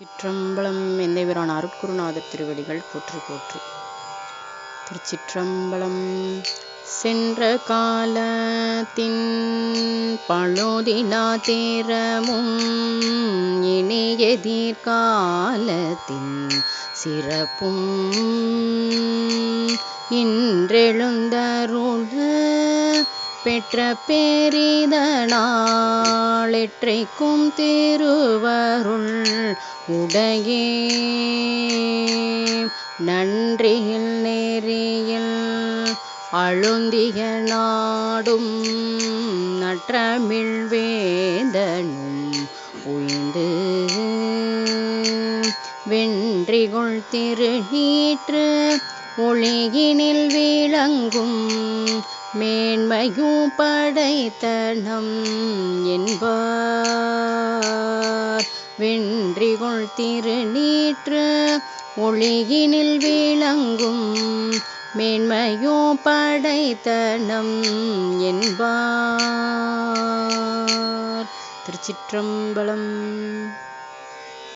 சிற்றம்பலம் எந்தைவரான் அருட்குருநாதர் திருவடிகள் போற்றி போற்றி. திருச்சிற்றம்பலம் சென்ற காலத்தின் பழோதினா தேரமும் இணையதீர்காலத்தின் சிறப்பும் இன்றெழுந்தருள பெற்ற நாளெற்றைக்கும் திருவருள் உடையே. நன்றியில் நெறியில் அழுந்திய நாடும் நற்றமிழ் வேந்தனும் உய்ந்து வென்றிகொள் திருநீற்று ஒளியினில் விளங்கும் மேன்மையும் படைத்தனம் என்பார். வென்றி கொள் திருநீற்று ஒளியினில் விளங்கும் மேன்மையும் படைத்தனம் என்பார். திருச்சிற்றம்பலம்